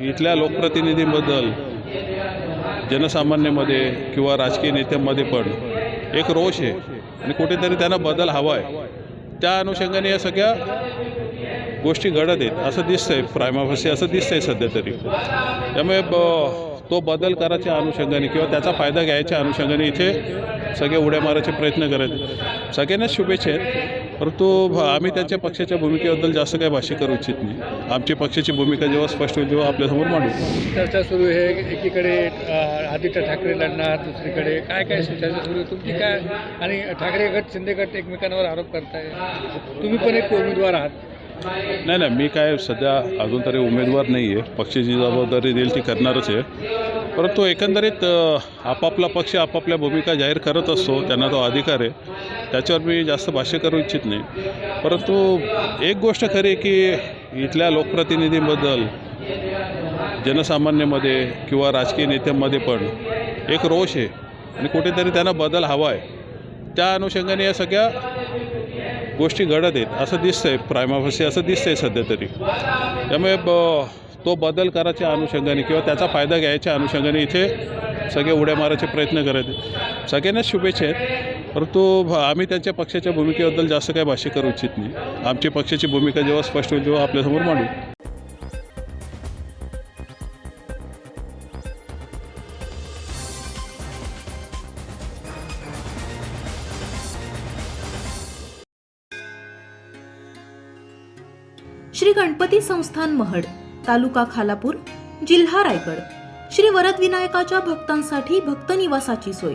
इथल्या लोकप्रतिनिधीबद्दल जनसामान्यामध्ये किंवा राजकीय नेत्यांमध्ये पण एक रोष आहे. आणि कुठेतरी त्यांना बदल हवा आहे त्या अनुषंगाने या सगळ्या गोष्टी घडत आहेत. असं दिसतंय प्रायमाभासी असं दिसतंय सध्या तरी. त्यामुळे ब तो बदल करायच्या अनुषंगाने किंवा त्याचा फायदा घ्यायच्या अनुषंगाने इथे सगळे उड्या मारायचे प्रयत्न करत आहेत. सगळ्यांनाच शुभेच्छा आहेत. परंतु आम्ही त्यांच्या पक्षाच्या भूमिकेबद्दल जास्त काही भाष्य करू इच्छित नाही. आमची पक्षाची भूमिका जेव्हा स्पष्ट होईल तेव्हा आपल्यासमोर मांडू. चर्चा सुरू आहे. एकीकडे आदित्य ठाकरे लढणार दुसरीकडे काय काय चर्चा सुरू आहे? तुमची काय आणि ठाकरे गट शिंदे गट एकमेकांवर आरोप करताय. तुम्ही पण एक उमेदवार आहात. नाही नाही मी काय सध्या अजून तरी उमेदवार नाही आहे पक्षाची जबाबदारी देईल ती करणारच आहे. परंतु एकंदरीत आपापला पक्ष आपापल्या भूमिका जाहीर करत असतो त्यांना तो अधिकार आहे. त्याच्यावर मी जास्त भाष्य करू इच्छित नाही. परंतु एक गोष्ट खरी की इथल्या लोकप्रतिनिधींबद्दल जनसामान्यामध्ये किंवा राजकीय नेत्यांमध्ये पण एक रोष आहे आणि कुठेतरी त्यांना बदल हवा आहे. त्या अनुषंगाने या सगळ्या गोष्टी घडत आहेत असं दिसतंय प्रायमाफसी असं दिसतंय सध्या तरी. त्यामुळे ब तो बदल करायच्या अनुषंगाने किंवा त्याचा फायदा घ्यायच्या अनुषंगाने इथे सगळे उड्या मारायचे प्रयत्न करत आहेत. सगळ्यांनाच शुभेच्छा आहेत. परंतु आम्ही त्यांच्या पक्षाच्या भूमिकेबद्दल जास्त काही भाष्य करू इच्छित नाही. आमची पक्षाची भूमिका जेव्हा स्पष्ट होईल तेव्हा आपल्यासमोर मांडू. श्री गणपती संस्थान महड तालुका खालापूर जिल्हा रायगड. श्री वरदविनायकाच्या भक्तांसाठी भक्त निवासाची सोय.